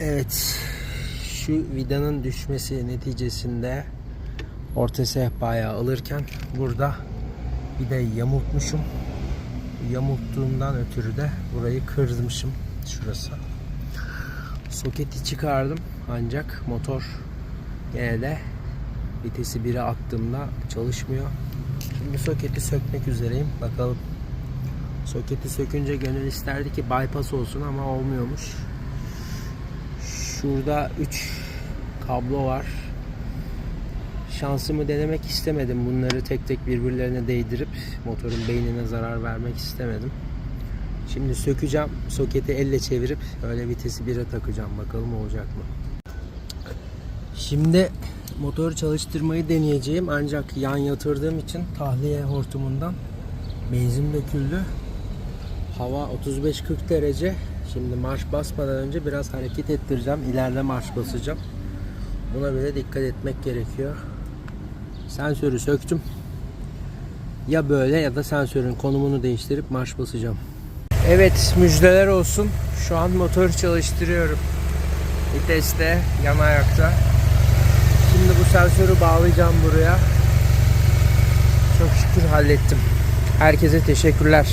Evet. Şu vidanın düşmesi neticesinde orta sehpaya alırken burada vidayı yamultmuşum. Yamulttuğumdan ötürü de burayı kırmışım. Şurası. Soketi çıkardım ancak motor gene de vitesi 1'e attığımda çalışmıyor. Şimdi soketi sökmek üzereyim. Bakalım. Soketi sökünce gönül isterdi ki bypass olsun ama olmuyormuş. Şurada 3 kablo var. Şansımı denemek istemedim. Bunları tek tek birbirlerine değdirip motorun beynine zarar vermek istemedim. Şimdi sökeceğim. Soketi elle çevirip öyle vitesi 1'e takacağım. Bakalım olacak mı? Şimdi motoru çalıştırmayı deneyeceğim. Ancak yan yatırdığım için tahliye hortumundan benzin döküldü. Hava 35-40 derece. Şimdi marş basmadan önce biraz hareket ettireceğim. İleride marş basacağım. Buna bile dikkat etmek gerekiyor. Sensörü söktüm. Ya böyle ya da sensörün konumunu değiştirip marş basacağım. Evet müjdeler olsun. Şu an motoru çalıştırıyorum. Viteste, yan ayakta. Şimdi bu sensörü bağlayacağım buraya. Çok şükür hallettim. Herkese teşekkürler.